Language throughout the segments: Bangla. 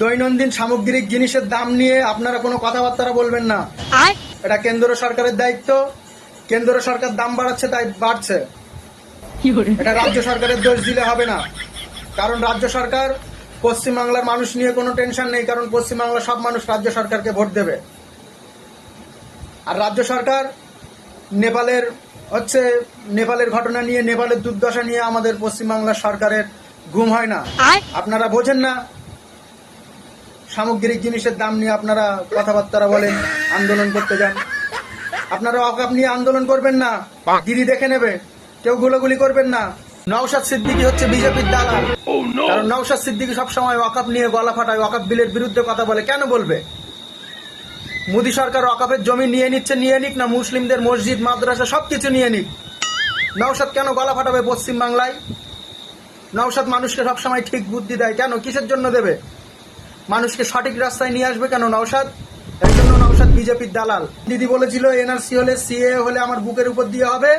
দৈনন্দিন সামগ্রিক জিনিসের দাম নিয়ে আপনারা কোনো কথাবার্তা বলবেন না। এটা কেন্দ্র সরকারের দায়িত্ব। কেন্দ্র সরকার দাম বাড়াচ্ছে তাই বাড়ছে। এটা রাজ্য সরকারের দোষ দিলে হবে না। কারণ রাজ্য সরকার পশ্চিমবাংলার মানুষ নিয়ে কোনো টেনশন নেই কারণ পশ্চিমবাংলার সব মানুষ রাজ্য সরকারকে ভোট দেবে। আর রাজ্য সরকার নেপালের হচ্ছে নেপালের ঘটনা নিয়ে নেপালের দুর্দশা নিয়ে আমাদের পশ্চিমবাংলার সরকারের ঘুম হয় না। আপনারা বোঝেন না সামগ্রিক জিনিসের দাম নিয়ে আপনারা কথাবার্তা বলেন আন্দোলন করতে যান। আপনারা অকাপ নিয়ে আন্দোলন করবেন না দিদি দেখে নেবে কেউ গুলোগুলি করবেন না। নওশাদ সিদ্দিকি হচ্ছে বিজেপির দালাল। কারণ নওশাদ সিদ্দিকি সবসময় ওয়াকাপ নিয়ে গলা ফাটায় ওয়াকাপ বিলের বিরুদ্ধে কথা বলে। কেন বলবে? মোদী সরকার ওয়াকাপের জমি নিয়ে নিচ্ছে নিয়ে নিক না মুসলিমদের মসজিদ মাদ্রাসা সবকিছু নিয়ে নিক। নওশাদ কেন গলা ফাটাবে পশ্চিম বাংলায় নওশাদ মানুষকে সবসময় ঠিক বুদ্ধি দেয়। কেন? কিসের জন্য দেবে? মানুষকে সঠিক রাস্তায় নিয়ে আসবে কেন নওশাদ? এই জন্য বিজেপির দালাল। দিদি বলেছিল, এনআরসি হলে, সিএ হলে আমার বুকের উপর দিয়ে হবে।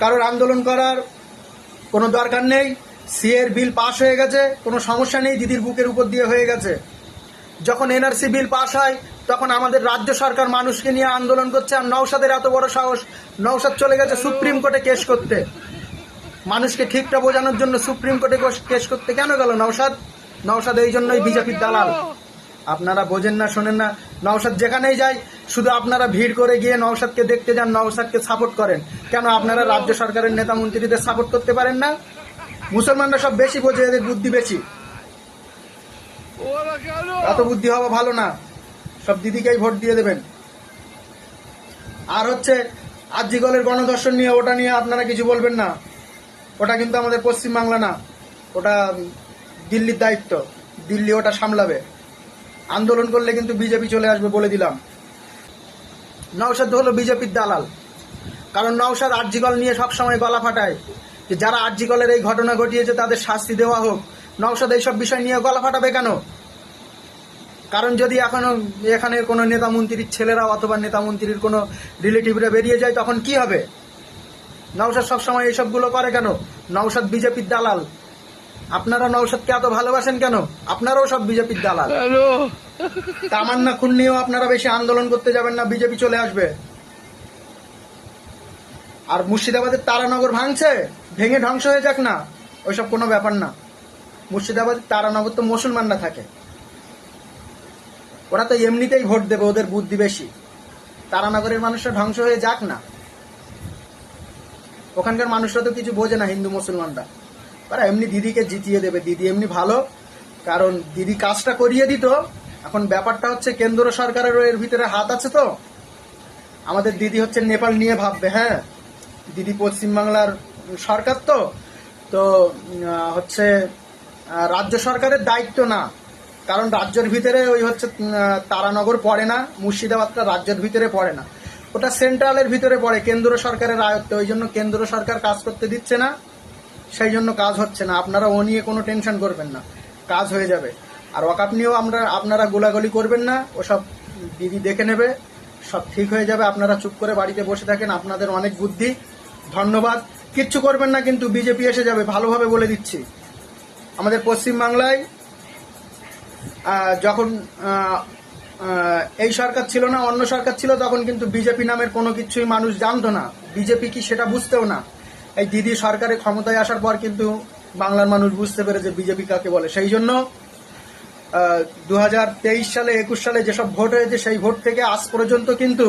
কারোর আন্দোলন করার কোনো দরকার নেই। সিএর বিল পাশ হয়ে গেছে, কোনো সমস্যা নেই, দিদির বুকের উপর দিয়ে হয়ে গেছে। যখন এনআরসি বিল পাশ হয়, তখন আমাদের রাজ্য সরকার মানুষকে নিয়ে আন্দোলন করছে, আর নওশাদের এত বড় সাহস, নওশাদ চলে গেছে সুপ্রিম কোর্টে কেস করতে। মানুষকে ঠিকটা বোঝানোর জন্য সুপ্রিম কোর্টে কেস করতে কেন গেল নওশাদ? নওশাদ এই জন্যই বিজেপির দালাল। আপনারা বোঝেন না, শোনেন না। নওশাদ যেখানেই যায়, শুধু আপনারা ভিড় করে গিয়ে নওশাদকে দেখতে যান, নওশাদকে সাপোর্ট করেন। কেন আপনারা রাজ্য সরকারের নেতা মন্ত্রীদের সাপোর্ট করতে পারেন না? মুসলমানরা সব বেশি বোঝে, এদের বুদ্ধি বেশি। এত বুদ্ধি হওয়া ভালো না। সব দিদিকেই ভোট দিয়ে দেবেন। আর হচ্ছে আজিগলের গণদর্শন নিয়ে, ওটা নিয়ে আপনারা কিছু বলবেন না। ওটা কিন্তু আমাদের পশ্চিমবাংলা না। ওটা দিল্লির দায়িত্ব। দিল্লি ওটা সামলাবে। আন্দোলন করলে কিন্তু বিজেপি চলে আসবে বলে দিলাম। নওশাদ হলো বিজেপির দালাল। কারণ নওশাদ আর্জিকল নিয়ে সবসময় গলা ফাটায়। যে যারা আর্জিকলের এই ঘটনা ঘটিয়েছে, তাদের শাস্তি দেওয়া হোক। নওশাদ এইসব বিষয় নিয়ে গলা ফাটাবে কেন? কারণ যদি এখনও এখানে কোনো নেতা মন্ত্রীর ছেলেরা অথবা নেতা মন্ত্রীর কোনো রিলেটিভরা বেরিয়ে যায়, তখন কি হবে? নওশাদ সবসময় এইসবগুলো করে কেন? নওশাদ বিজেপির দালাল। আপনারা নওশাদকে এত ভালোবাসেন কেন? আপনারাও সব বিজেপির দালাল। তামান্না খুন নিয়েও আপনারা বেশি আন্দোলন করতে যাবেন না বিজেপি চলে আসবে। আর মুর্শিদাবাদের তারানগর ভাঙছে? ভেঙে ধ্বংস হয়ে যাক না। ওইসব কোনো ব্যাপার না। মুর্শিদাবাদের তারানগর তো মুসলমানরা থাকে। ওরা তো এমনিতেই ভোট দেবে ওদের বুদ্ধি বেশি। তারানগরের মানুষরা ধ্বংস হয়ে যাক না। ওখানকার মানুষরা তো কিছু বোঝে না হিন্দু মুসলমানরা। তারা এমনি দিদিকে জিতিয়ে দেবে। দিদি এমনি ভালো, কারণ দিদি কাজটা করিয়ে দিত। এখন ব্যাপারটা হচ্ছে কেন্দ্র সরকারেরও এর ভিতরে হাত আছে তো। আমাদের দিদি হচ্ছে নেপাল নিয়ে ভাববে হ্যাঁ? দিদি পশ্চিমবাংলার সরকার তো। তো হচ্ছে রাজ্য সরকারের দায়িত্ব না। কারণ রাজ্যের ভিতরে ওই হচ্ছে তারানগর পড়ে না, মুর্শিদাবাদটা রাজ্যের ভিতরে পড়ে না। ওটা সেন্ট্রালের ভিতরে পড়ে, কেন্দ্র সরকারের আয়ত্তে। ওই জন্য কেন্দ্র সরকার কাজ করতে দিচ্ছে না। সেই জন্য কাজ হচ্ছে না। আপনারা ও নিয়ে কোনো টেনশন করবেন না। কাজ হয়ে যাবে। আর ওয়াকাপ নিয়েও আমরা, আপনারা গোলাগুলি করবেন না। ওসব দিদি দেখে নেবে। সব ঠিক হয়ে যাবে। আপনারা চুপ করে বাড়িতে বসে থাকেন। আপনাদের অনেক বুদ্ধি। ধন্যবাদ। কিচ্ছু করবেন না কিন্তু বিজেপি এসে যাবে। ভালোভাবে বলে দিচ্ছি। আমাদের পশ্চিমবাংলায় যখন এই সরকার ছিল না, অন্য সরকার ছিল, তখন কিন্তু বিজেপি নামের কোনো কিছুই মানুষ জানতো না। বিজেপি কি সেটা বুঝতেও না। এই দিদি সরকারের ক্ষমতায় আসার পর কিন্তু বাংলার মানুষ বুঝতে পেরেছে বিজেপি কাকে বলে। সেই জন্য দু হাজার তেইশ সালে, একুশ সালে যেসব ভোট হয়েছে, সেই ভোট থেকে আজ পর্যন্ত কিন্তু,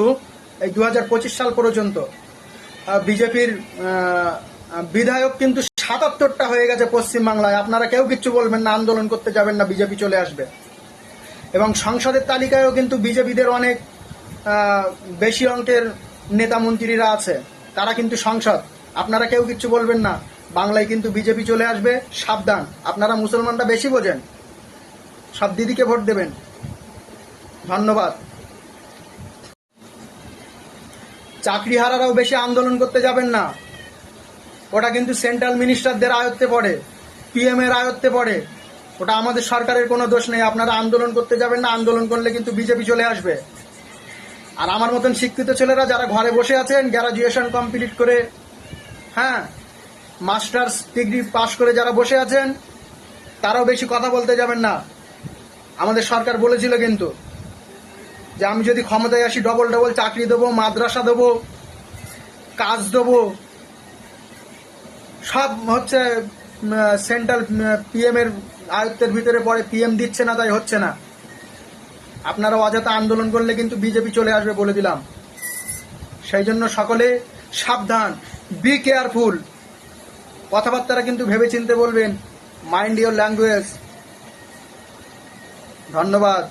এই দু হাজার পঁচিশ সাল পর্যন্ত বিজেপির বিধায়ক কিন্তু সাতাত্তরটা হয়ে গেছে পশ্চিমবাংলায়। আপনারা কেউ কিচ্ছু বলবেন না, আন্দোলন করতে যাবেন না, বিজেপি চলে আসবে। এবং সংসদের তালিকায়ও কিন্তু বিজেপিদের অনেক বেশি অঙ্কের নেতা মন্ত্রীরা আছে। তারা কিন্তু সংসদ। আপনারা কেউ কিচ্ছু বলবেন না। বাংলায় কিন্তু বিজেপি চলে আসবে, সাবধান। আপনারা মুসলমানরা বেশি বোঝেন। সব দিদিকে ভোট দেবেন। ধন্যবাদ। চাকরিহারারাও বেশি আন্দোলন করতে যাবেন না। ওটা কিন্তু সেন্ট্রাল মিনিস্টারদের আয়ত্তে পড়ে, পিএম এর আয়ত্তে পড়ে। ওটা আমাদের সরকারের কোনো দোষ নেই। আপনারা আন্দোলন করতে যাবেন না, আন্দোলন করলে কিন্তু বিজেপি চলে আসবে। আর আমার মতন শিক্ষিত ছেলেরা যারা ঘরে বসে আছেন গ্রাজুয়েশন কমপ্লিট করে হ্যাঁ মাস্টার্স ডিগ্রি পাশ করে যারা বসে আছেন, তারাও বেশি কথা বলতে যাবেন না। আমাদের সরকার বলেছিল কিন্তু যে আমি যদি ক্ষমতায় আসি ডবল ডবল চাকরি দেবো, মাদ্রাসা দেবো, কাজ দেবো। সব হচ্ছে সেন্ট্রাল পিএম এর আয়ত্তের ভিতরে পড়ে পিএম দিচ্ছে না, তাই হচ্ছে না। আপনারা অযথা আন্দোলন করলে কিন্তু বিজেপি চলে আসবে বলে দিলাম। সেই জন্য সকলে সাবধান বি কেয়ারফুল কথাবার্তারা কিন্তু ভেবে চিনতে বলবেন মাইন্ড ইউর ল্যাঙ্গুয়েজ ধন্যবাদ।